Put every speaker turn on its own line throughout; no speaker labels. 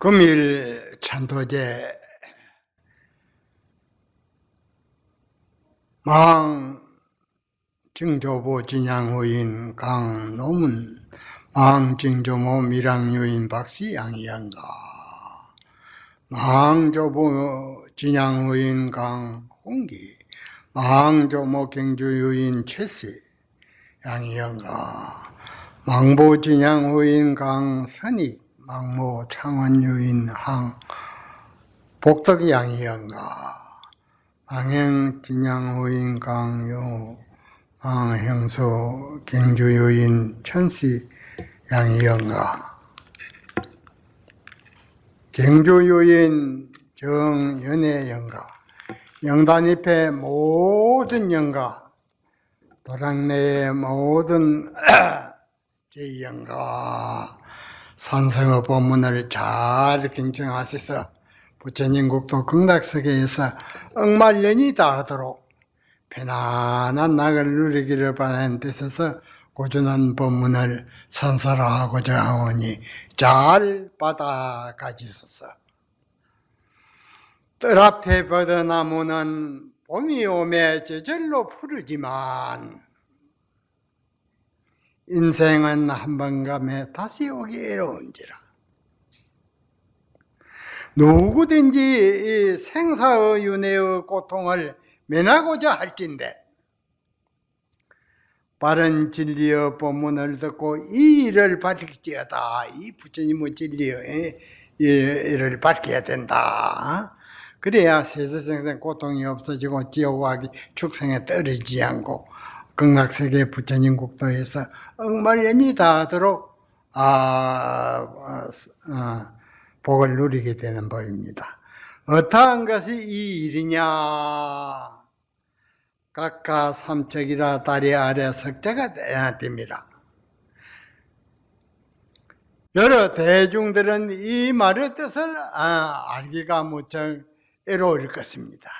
금일 찬도제 망 증조보 진양후인 강노문 망 증조모 미랑유인 박씨 양이양가? 망조보 진양후인 강홍기 망조모 경주유인 최씨 양이양가? 망보 진양후인 강선익 망모 창원유인 항 복덕 양이양가 망행 진양후인 강요 망형수 경주유인 천씨 양이영가 경주유인 정연애 영가 영단잎의 모든 영가 도랑내의 모든 제 영가 산성의 법문을 잘 경청하셔서 부처님 국도 극락세계에서 억말년이 다하도록 편안한 낙을 누리기를 바라는 뜻에서 고준한 법문을 선설하고자 하오니 잘 받아 가지소서. 뜰 앞에 버드나무는 봄이 오매 저절로 푸르지만 인생은 한번 감에 다시 오기 어려운지라. 누구든지 이 생사의 윤회의 고통을 면하고자 할진데 바른 진리의 법문을 듣고 이 일을 밝힐지어다. 이 부처님의 진리의 이 일을 밝혀야 된다. 그래야 세세생생 고통이 없어지고 지옥과기 축생에 떨어지지 않고 극락세계 부처님 국도에서 억말년이 다하도록 아, 아, 복을 누리게 되는 법입니다. 어떠한 것이 이 일이냐? 각가 삼척이라 다리 아래 석자가 돼야 됩니다. 여러 대중들은 이 말의 뜻을 아, 알기가 무척 애로울 것입니다.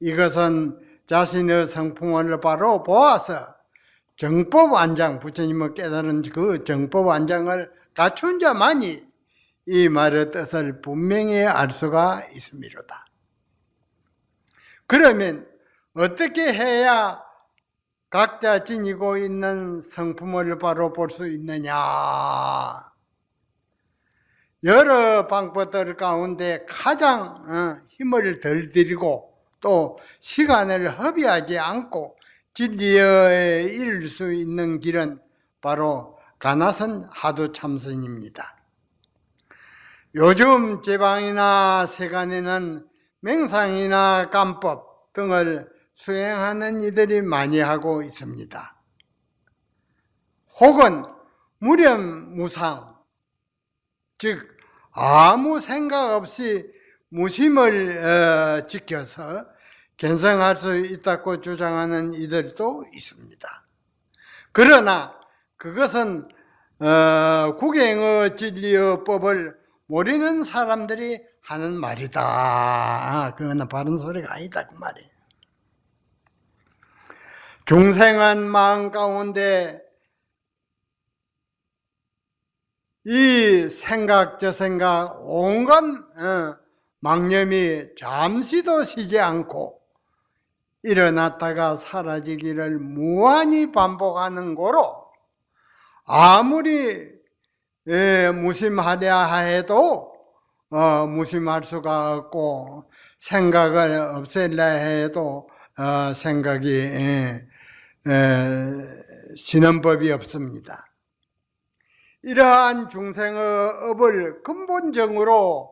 이것은 자신의 성품을 바로 보아서 정법 완장, 부처님을 깨달은 그 정법 완장을 갖춘 자만이 이 말의 뜻을 분명히 알 수가 있습니다. 그러면 어떻게 해야 각자 지니고 있는 성품을 바로 볼 수 있느냐? 여러 방법들 가운데 가장 어, 힘을 덜 들이고 또 시간을 허비하지 않고 진리에 이를 수 있는 길은 바로 가나선 하도 참선입니다. 요즘 제방이나 세간에는 맹상이나 감법 등을 수행하는 이들이 많이 하고 있습니다. 혹은 무념무상, 즉 아무 생각 없이 무심을 어, 지켜서 견성할 수 있다고 주장하는 이들도 있습니다. 그러나 그것은 어, 국행의 진리의 법을 모르는 사람들이 하는 말이다. 그거는 바른 소리가 아니다 그 말이에요. 중생은 마음 가운데 이 생각 저 생각 온갖 어, 망념이 잠시도 쉬지 않고 일어났다가 사라지기를 무한히 반복하는 거로 아무리 예, 무심하려 해도 어, 무심할 수가 없고 생각을 없애려 해도 어, 생각이 예, 예, 쉬는 법이 없습니다. 이러한 중생의 업을 근본적으로 어,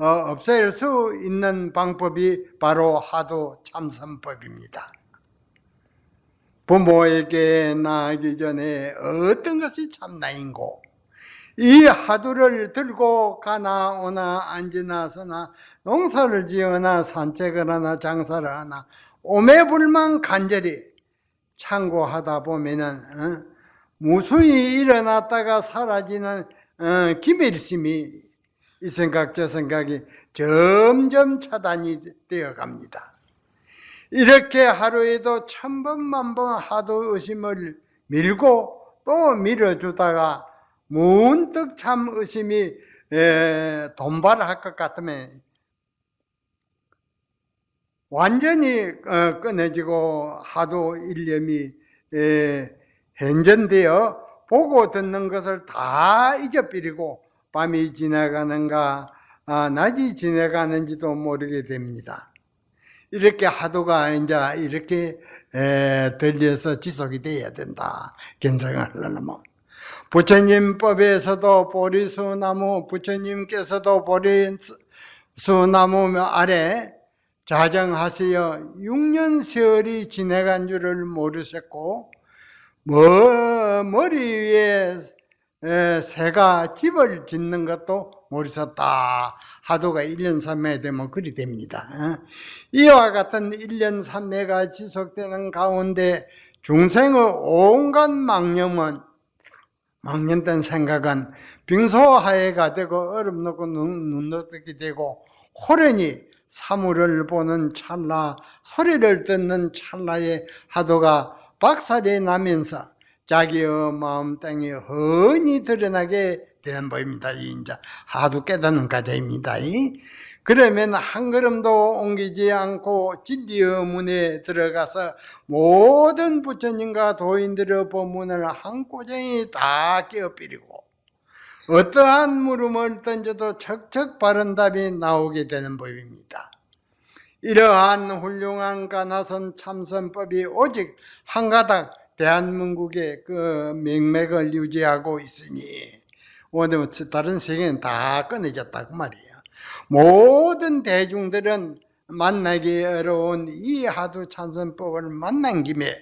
없앨 수 있는 방법이 바로 하도 참선법입니다. 부모에게 나기 전에 어떤 것이 참나인고 이 하두를 들고 가나 오나 앉으나 서나 농사를 지어나 산책을 하나 장사를 하나 오매불만 간절히 참고하다 보면은 어? 무수히 일어났다가 사라지는 어, 기밀심이 이 생각 저 생각이 점점 차단이 되어 갑니다. 이렇게 하루에도 천번 만 번 하도 의심을 밀고 또 밀어주다가 문득 참 의심이 에, 돈발할 것 같으면 완전히 어, 끊어지고 하도 일념이 에, 현전되어 보고 듣는 것을 다 잊어버리고 밤이 지나가는가 아, 낮이 지나가는지도 모르게 됩니다. 이렇게 하도가 이제 이렇게 에, 들려서 지속이 돼야 된다. 견성을 하려면. 부처님 법에서도 보리수나무, 부처님께서도 보리수나무 아래 자정하세요. 6년 세월이 지나간 줄을 모르셨고, 뭐, 머리 위에 에, 새가 집을 짓는 것도 모르셨다. 하도가 1년 3매 되면 그리 됩니다. 어? 이와 같은 1년 3매가 지속되는 가운데 중생의 온갖 망념은 망년된 생각은 빙소하해가 되고 얼음 넣고 눈 넣게 되고 호련히 사물을 보는 찰나 소리를 듣는 찰나의 하도가 박살이 나면서 자기의 마음 땅이 훤히 드러나게 되는 법입니다. 이 이제 하도 깨닫는 과정입니다. 그러면 한 걸음도 옮기지 않고 진리의 문에 들어가서 모든 부처님과 도인들의 법문을 한 꼬쟁이 다 깨어버리고 어떠한 물음을 던져도 척척 바른 답이 나오게 되는 법입니다. 이러한 훌륭한 가나선 참선법이 오직 한 가닥 대한민국의 그 명맥을 유지하고 있으니 오늘 다른 세계는 다 끊어졌다고 말이에요. 모든 대중들은 만나기 어려운 이 하두 찬선법을 만난 김에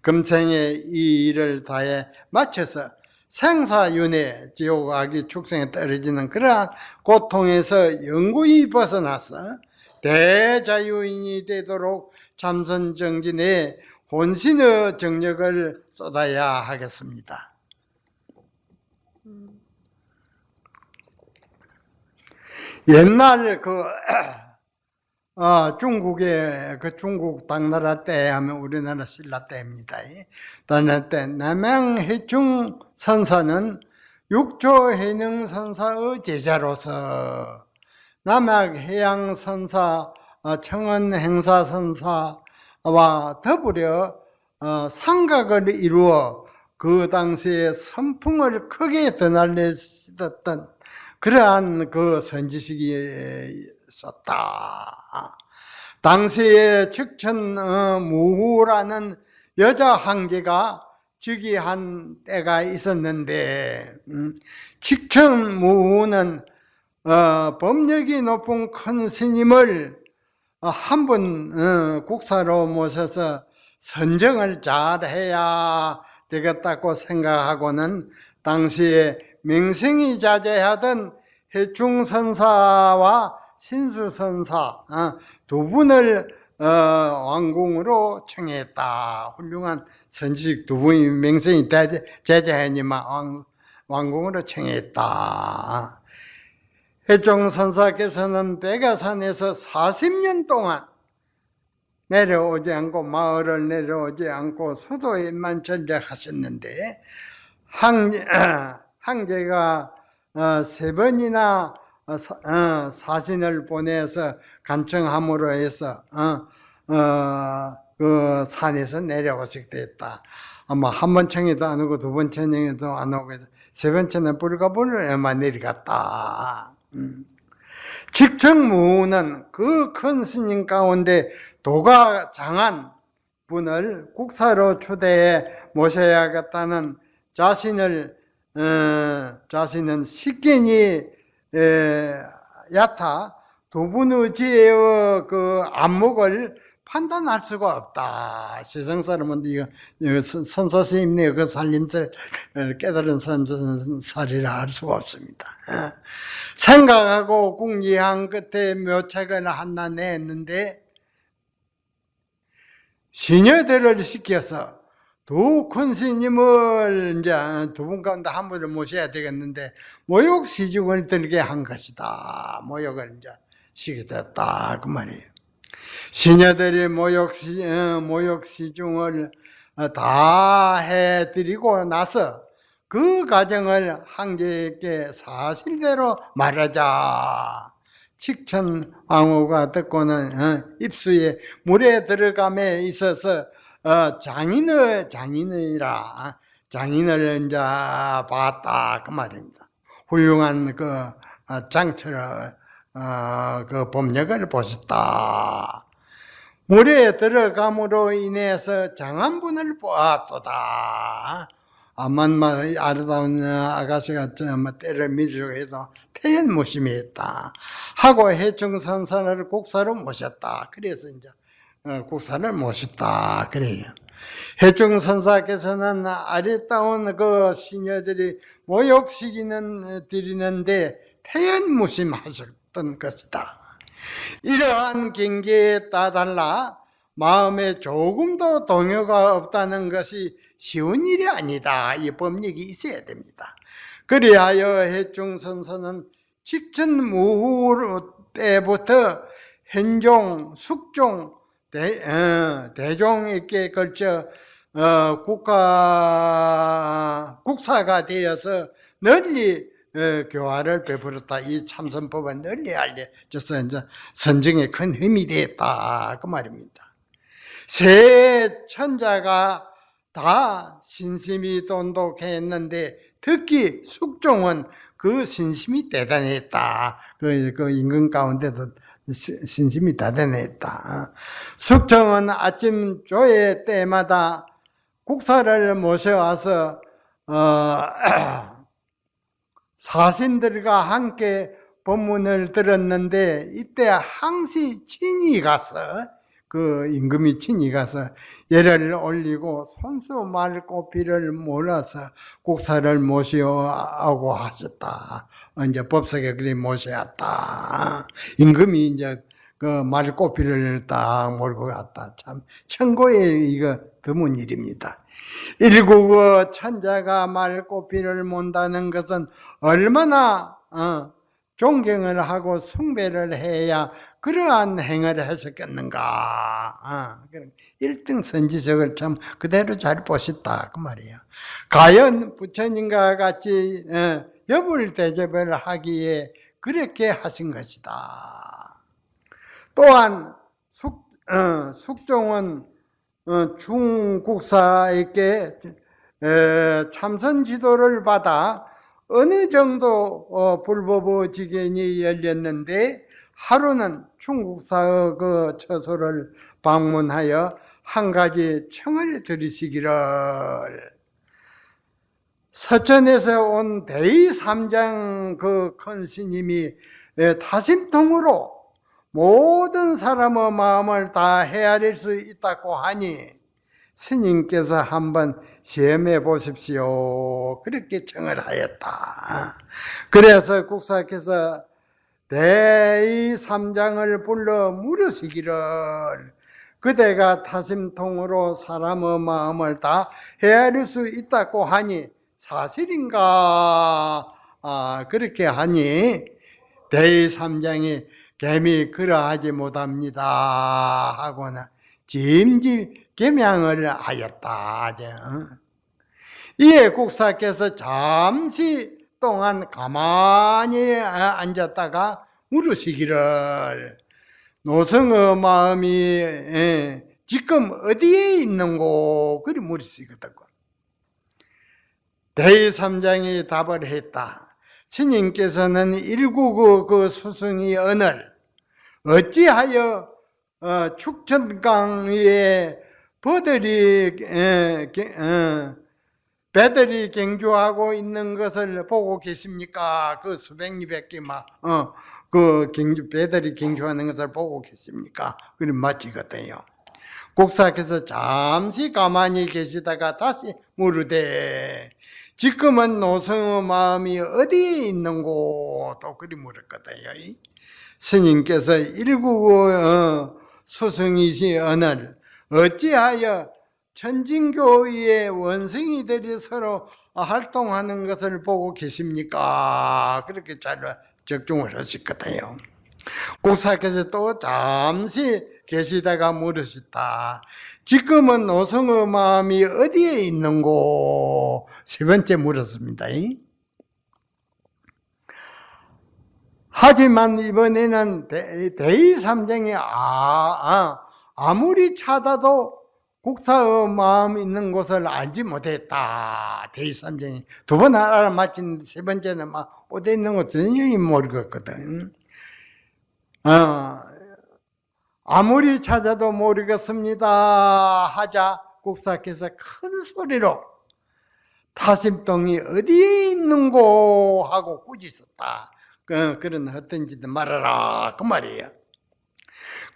금생에 이 일을 다해 마쳐서 생사윤회 지옥 악이 축생에 떨어지는 그러한 고통에서 영구히 벗어나서 대자유인이 되도록 참선정진에 혼신의 정력을 쏟아야 하겠습니다. 옛날 그 어, 중국의 그 중국 당나라 때 하면 우리나라 신라 때입니다. 당나라 때 남양 해충 선사는 육조 해능 선사의 제자로서 남양 해양 선사, 어, 청원 행사 선사 와 더불어 어, 상각을 이루어 그 당시에 선풍을 크게 드날렸던 그러한 그 선지식이 있었다. 당시에 측천 어, 무라는 여자 황제가 즉위한 때가 있었는데 음, 측천 무는 어, 법력이 높은 큰 스님을 어, 한번 어, 국사로 모셔서 선정을 잘 해야 되겠다고 생각하고는 당시에 명생이 자제하던 해충선사와 신수선사 어, 두 분을 어, 왕궁으로 청했다. 훌륭한 선지식 두 분이 명생이 제자하니만 왕, 왕궁으로 청했다. 해충선사께서는 백야산에서 40년 동안 내려오지 않고 마을을 내려오지 않고 수도에만 전쟁하셨는데 항, 황제가 어, 세 번이나 어, 사신을 보내서 간청함으로 해서 어, 그 산에서 내려오시게 됐다. 아마 한 번 청에도 안 오고 두 번 청에도 안 오고 세 번째는 불가불에만 내려갔다. 음. 직정무는 그 큰 스님 가운데 도가 장한 분을 국사로 추대해 모셔야겠다는 자신을 어, 자신은 식견이 에, 얕아 두 분의 지혜의 그 안목을 판단할 수가 없다. 세상 사람은 이거, 이거 선사 스님네 그 살림을 깨달은 선사리라 할 수가 없습니다. 어. 생각하고 궁리한 끝에 묘책을 하나 냈는데 시녀들을 시켜서 두큰 스님을 이제 두 분 가운데 한 분을 모셔야 되겠는데 모욕 시중을 들게 한 것이다. 모욕을 이제 시게 됐다 그 말이에요. 시녀들이 모욕 시 어, 모욕 시중을 다 해드리고 나서 그 가정을 황제에게 사실대로 말하자. 칙천 왕후가 듣고는 어, 입수에 물에 들어감에 있어서 어, 장인을 장인이라 장인을 이제 봤다 그 말입니다. 훌륭한 그 어, 그 법력을 보셨다. 물에 들어감으로 인해서 장한분을 보았도다. 암만만 아름다운 아가씨가 좀 때를 밀주고 해도 태연무심했다. 하고 해충선사를 국사로 모셨다. 그래서 이제 어, 국사를 모셨다. 그래요. 해충선사께서는 아리따운 그 시녀들이 모욕시키는 드리는데 태연 무심하셨던 것이다. 이러한 경계에 따달라 마음에 조금도 동요가 없다는 것이 쉬운 일이 아니다. 이 법력이 있어야 됩니다. 그리하여 해충선서는 직전 무후 때부터 현종, 숙종, 대, 어, 대종에게 걸쳐 어, 국가 국사가 되어서 널리 어, 교화를 베풀었다. 이 참선법은 널리 알려져서 이제 선정에 큰 힘이 되었다. 그 말입니다. 세 천자가 다 신심이 돈독했는데 특히 숙종은 그 신심이 대단했다. 그, 그 임금 가운데도 시- 신심이 대단했다. 숙종은 아침 조회 때마다 국사를 모셔와서 어, 사신들과 함께 법문을 들었는데 이때 항시 친히 가서 그 임금이 친히 가서 예를 올리고 손수 말고비를 몰아서 국사를 모시오고 하셨다. 이제 법석에 그리 모셔왔다. 임금이 이제 그 말고비를 딱 몰고 갔다. 참 천고에 이거 드문 일입니다. 일국어 천자가 말고비를 몬다는 것은 얼마나 어, 존경을 하고 숭배를 해야 그러한 행을 했었겠는가. 어, 1등 선지적을 참 그대로 잘 보셨다. 그 말이에요. 과연 부처님과 같이 어, 여불 대접을 하기에 그렇게 하신 것이다. 또한 숙, 어, 숙종은 어, 중국사에게 에, 참선 지도를 받아 어느 정도 어, 불법의 지견이 열렸는데 하루는 중국사의 그 처소를 방문하여 한 가지 청을 들으시기를. 서천에서 온 대의 삼장 그 큰 스님이 에, 다심통으로 모든 사람의 마음을 다 헤아릴 수 있다고 하니 스님께서 한번 시험해 보십시오. 그렇게 청을 하였다. 그래서 국사께서 대의 삼장을 불러 물으시기를 그대가 타심통으로 사람의 마음을 다 헤아릴 수 있다고 하니 사실인가? 아, 그렇게 하니 대의 삼장이 개미 그러하지 못합니다 하고는 짐짓 겸양을 하였다. 이에 국사께서 잠시 동안 가만히 앉았다가 물으시기를 노성의 마음이 예, 지금 어디에 있는고 그리 물으시거든요. 대삼장이 답을 했다. 스님께서는 일국의 그 수승이 언을 어찌하여 어, 축천강 위에 버들이 어, 배들이 경주하고 있는 것을 보고 계십니까? 그 수백 리백개 막어그 경주 배들이 경주하는 것을 보고 계십니까? 그리 마치거든요. 국사께서 잠시 가만히 계시다가 다시 물으되 지금은 노성의 마음이 어디에 있는고 또 그리 물었거든요. 스님께서 일국의 어, 수승이시 언을 어찌하여 천진교의 원숭이들이 서로 활동하는 것을 보고 계십니까? 그렇게 잘 적중을 하셨거든요. 국사께서 또 잠시 계시다가 물으셨다. 지금은 노성의 마음이 어디에 있는고? 세 번째 물었습니다. 하지만 이번에는 대- 대의삼정이 아, 아, 아 무리 찾아도 국사의 마음 있는 곳을 알지 못했다. 대의삼정이 두 번 알아맞힌 세 번째는 막 어디 있는 거 전혀 모르겠거든. 어, 아무리 찾아도 모르겠습니다 하자 국사께서 큰 소리로 타심동이 어디에 있는고 하고 꾸짖었다. 그, 그런 헛된 짓 말아라 그 말이에요.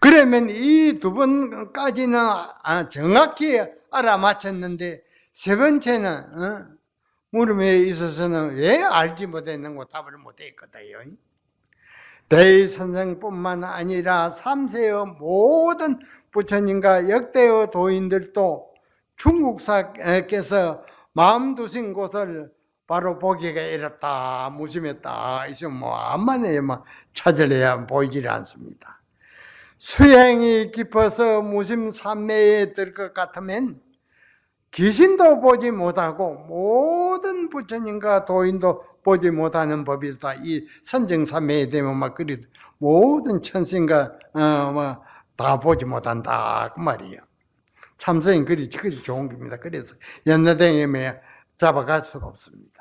그러면 이 두 번까지는 아, 정확히 알아맞혔는데 세 번째는 어? 물음에 있어서는 왜 알지 못했는고 답을 못했거든요. 대선생뿐만 아니라 삼세의 모든 부처님과 역대의 도인들도 중국사께서 마음 두신 곳을 바로 보기가 어렵다, 무심했다. 이제 뭐 암만에 막 찾으려야 보이질 않습니다. 수행이 깊어서 무심 삼매에 들 것 같으면 귀신도 보지 못하고 모든 부처님과 도인도 보지 못하는 법이다. 이 선정삼매에 되면 막 그리 모든 천신과 어뭐다 보지 못한다 그 말이에요. 참선이 그리 그리 좋은 겁니다. 그래서 연나댕에 잡아갈 수가 없습니다.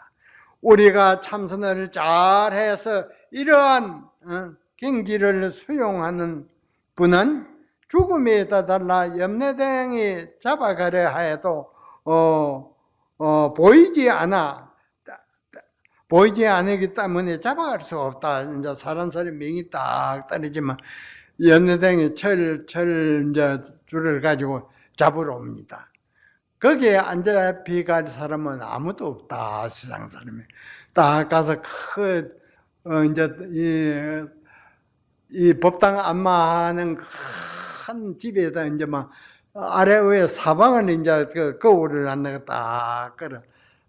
우리가 참선을 잘해서 이러한 어, 경기를 수용하는 분은 죽음에 다달라 염내댕이 잡아가려 해도 어, 어, 보이지 않아 보이지 않기 때문에 잡아갈 수가 없다. 이제 사람 소리 명이 딱 떨어지면 연내댕이 철, 철, 이제 줄을 가지고 잡으러 옵니다. 거기에 앉아 피갈 사람은 아무도 없다. 세상 사람이. 딱 가서 큰, 어, 이제, 이, 이 법당 안마하는 큰 집에다 이제 막 아래 위에 사방을 이제 그 거울을 안내겠다. 그래.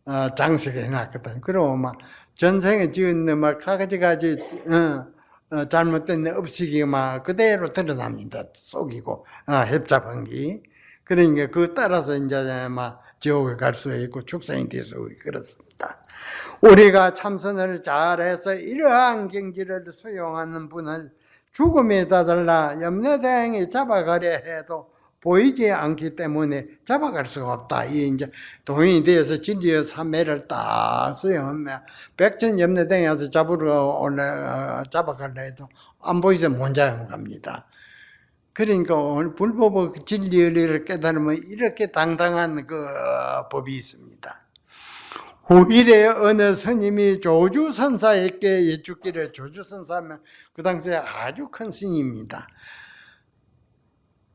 어, 장식해 놨거든. 그러고 막 전생에 지은 막 가지 가지 어, 어, 잘못된 업식이 막 그대로 드러납니다. 속이고 어, 협잡한 게. 그러니까 그 따라서 이제 막 지옥에 갈 수 있고 축생이 될 수 있고 그렇습니다. 우리가 참선을 잘해서 이러한 경지를 수용하는 분을 죽음에 다달라 염려대행이 잡아가려 해도 보이지 않기 때문에 잡아갈 수가 없다. 이 이제 동인이 되어서 진리의 삼매를 딱 수용하면 백전 염려대행이 와서 잡으러 올라 잡아갈라 해도 안 보이서 못 잡아갑니다. 그러니까 오늘 불법의 진리를 깨달으면 이렇게 당당한 그 법이 있습니다. 후일에 어느 스님이 조주선사에게 여쭙기를 조주선사면 그 당시에 아주 큰 스님입니다.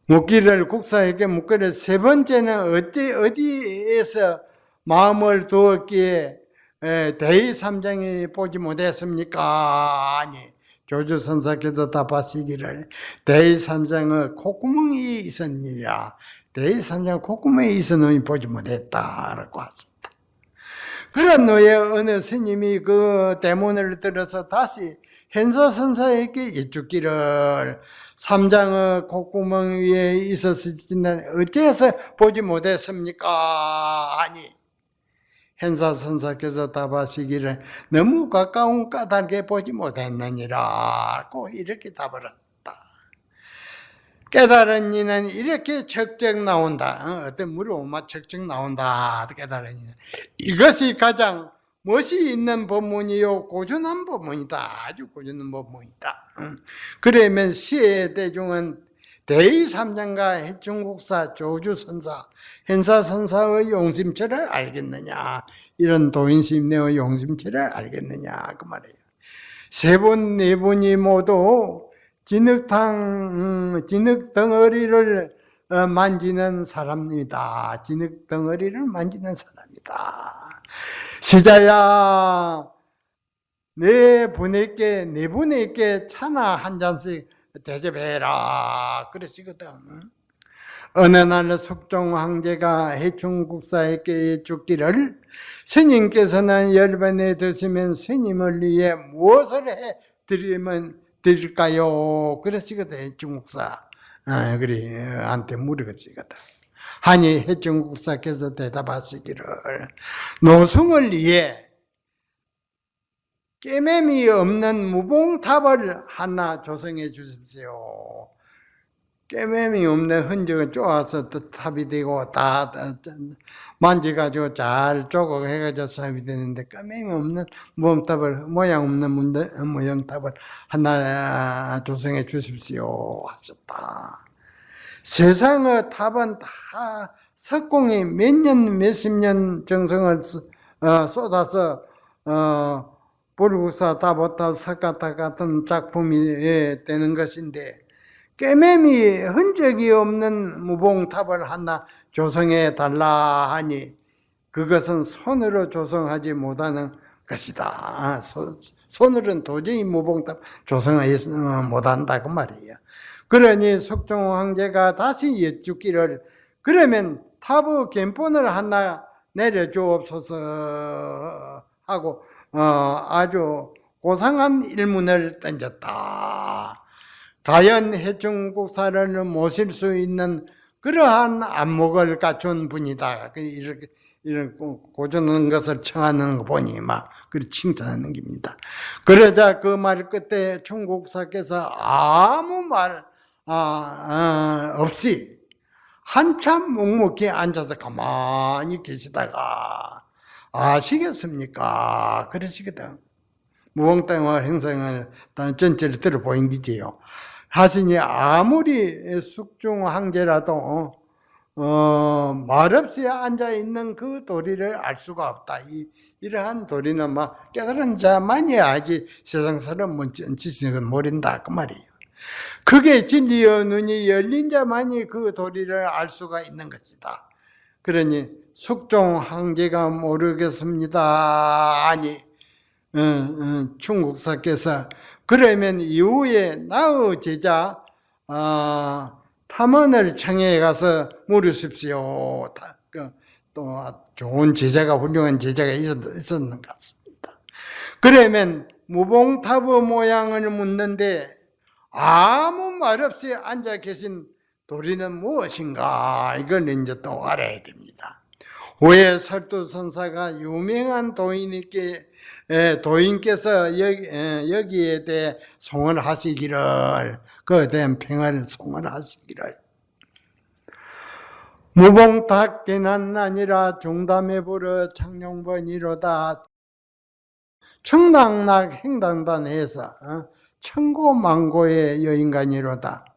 묻기를 국사에게 묻기를 세 번째는 어디 어디에서 마음을 두었기에 에, 대의삼장이 보지 못했습니까? 아니 조주 선사께서 답하시기를 대의 삼장의 콧구멍이 있었니라 대의 삼장 콧구멍에 있었느니 보지 못했다라고 하셨다. 그런 후에 어느 스님이 그 대문을 들어서 다시 현사선사에게 여쭙기를 삼장의 콧구멍 위에 있었을지는 어째서 보지 못했습니까? 아니 현사선사께서 답하시기를 너무 가까운 까닭에 보지 못했느니라고 이렇게 답을 했다. 깨달은 이는 이렇게 척적 나온다. 어, 어떤 물어보면 척적 나온다. 깨달은 이는 이것이 가장 멋이 있는 법문이요 고전한 법문이다. 아주 고전한 법문이다. 응. 그러면 시의 대중은 대의 삼장과 해충국사, 조주선사, 현사선사의 용심체를 알겠느냐 이런 도인심내의 용심체를 알겠느냐 그 말이에요. 세 번, 네 번이 모두 진흙탕, 음, 진흙 덩어리를 어, 만지는 사람입니다. 진흙 덩어리를 만지는 사람이다. 시자야, 네 분에게, 네 분에게 차나 한 잔씩 대접해라. 그러시거든. 어느 날 숙종 황제가 해충 국사에게 죽기를 스님께서는 열번에 드시면 스님을 위해 무엇을 해 드리면 드릴까요? 그러시거든 중국사. 아, 그래 한테 물어보시거든. 하니 해중국사께서 대답하시기를 노승을 위해 깨매미 없는 무봉탑을 하나 조성해 주십시오. 깨매미 없는 흔적을 쪼아서 또 탑이 되고 다, 다 만져가지고 잘 조각해가지고 탑이 되는데 깨매미 없는 무봉탑을 모양 없는 모형탑을 하나 조성해 주십시오 하셨다. 세상의 탑은 다 석공이 몇 년, 몇십 년 정성을 쓰- 어, 쏟아서 어, 불국사 다보탑 석가탑 같은 작품이 예, 되는 것인데 깨매미 흔적이 없는 무봉탑을 하나 조성해 달라 하니 그것은 손으로 조성하지 못하는 것이다. 아, 소- 손으로는 도저히 무봉탑 조성하지 못한다 그 말이에요. 그러니 석종 황제가 다시 여쭙기를 그러면 탑의 견본을 하나 내려주옵소서 하고 어, 아주 고상한 일문을 던졌다. 과연 해충 국사를 모실 수 있는 그러한 안목을 갖춘 분이다. 그 이렇게 이런 고- 고전하는 것을 청하는 거 보니 막 그리 칭찬하는 겁니다. 그러자 그 말 끝에 충국사께서 아무 말 아, 아, 없이 한참 묵묵히 앉아서 가만히 계시다가 아시겠습니까? 그러시거든. 무공땅과 행성을 단 전체를 들어 보인 기지요. 하시니 아무리 숙중 황제라도 어, 말없이 앉아 있는 그 도리를 알 수가 없다. 이, 이러한 도리는 막 깨달은 자만이 알지 세상 사람은 지식은 모른다 그 말이에요. 그게 진리의 눈이 열린 자만이 그 도리를 알 수가 있는 것이다. 그러니 숙종 황제가 모르겠습니다. 아니 어, 어, 충국사께서 그러면 이후에 나의 제자 어, 탐원을 청해 가서 물으십시오. 다, 그, 또 좋은 제자가 훌륭한 제자가 있었, 있었는 것 같습니다. 그러면 무봉탑의 모양을 묻는데 아무 말 없이 앉아 계신 도리는 무엇인가 이걸 이제 또 알아야 됩니다. 후에 설두선사가 유명한 에, 도인께서 여기에 대해 송언하시기를 그에 대한 평을 송언하시기를. 무봉탁기난 아니라 중담에 불어 창룡번이로다. 청당락 행당단에서 어, 천고만고의 여인간이로다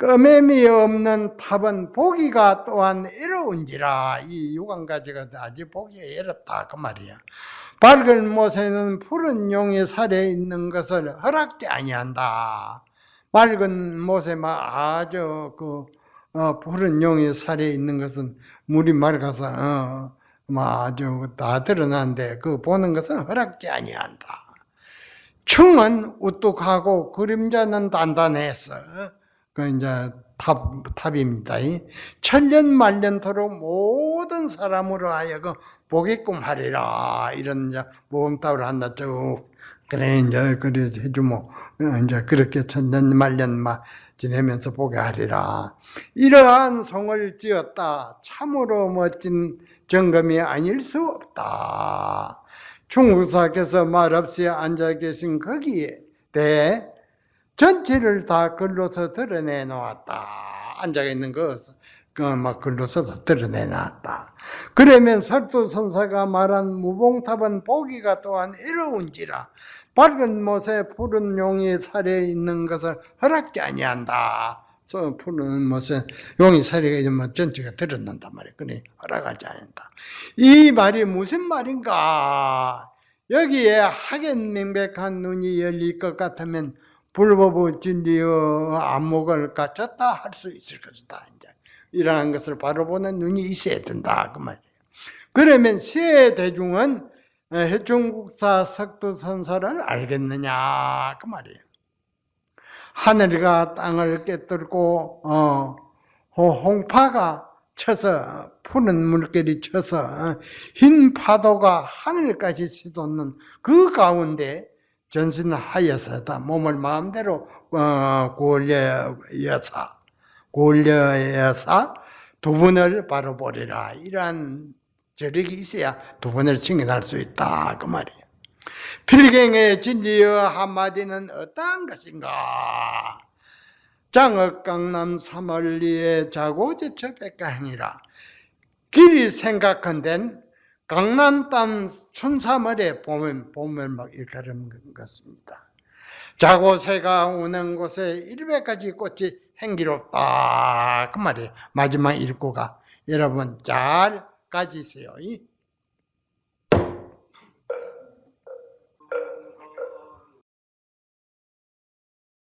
끄매미 없는 탑은 보기가 또한 이로운지라 이 유관가지가 아주 보기가 어렵다 그 말이야. 밝은 못에는 푸른 용이 살에 있는 것을 허락지 아니한다. 맑은 못에 막 아주 그 어, 푸른 용이 살에 있는 것은 물이 맑아서 어, 막 아주 다 드러나는데 그 보는 것은 허락지 아니한다. 충은 우뚝하고 그림자는 단단해서 그 이제 탑 탑입니다. 이 천년 만년토록 모든 사람으로 하여금 보게끔 하리라 이런 이제 모험탑을 한다 쭉 그래 이제 그래서 해주모 이제 그렇게 천년 만년 막 지내면서 보게 하리라 이러한 성을 지었다 참으로 멋진 정금이 아닐 수 없다. 충국사께서 말없이 앉아 계신 거기에 대해 전체를 다 글로서 드러내 놓았다. 앉아 있는 것을 그막 글로서 다 드러내 놨다. 그러면 설두 선사가 말한 무봉탑은 보기가 또한 이로운지라 밝은 못에 푸른 용이 살에 있는 것을 허락지 아니한다. 저 푸른 못에 용이 살에 있으면 전체가 드러난단 말이야. 그래 허락하지 않는다. 이 말이 무슨 말인가? 여기에 하겐명백한 눈이 열릴 것 같으면 불법의 진리의 안목을 갖췄다 할 수 있을 것이다. 이제 이러한 것을 바로 보는 눈이 있어야 된다 그 말이에요. 그러면 세 대중은 해충국사 석두선사를 알겠느냐 그 말이에요. 하늘과 땅을 깨뚫고 어, 홍파가 쳐서 푸른 물결이 쳐서 흰 파도가 하늘까지 휘돋는 그 가운데 전신하여서다 몸을 마음대로 어, 구울려여사 구울려여사 두 분을 바로 보리라 이러한 저력이 있어야 두 분을 증인할 수 있다 그 말이에요. 필경의 진리의 한마디는 어떠한 것인가? 장업 강남 삼월리에 자고지처 백가행이라 길이 생각한된 강남 땅 춘삼월에 보면 보면 막 일가름 같습니다. 자고 새가 우는 곳에 일백가지 꽃이 행기롭다 그 말이에요. 마지막 일고가 여러분 잘 가지세요. 이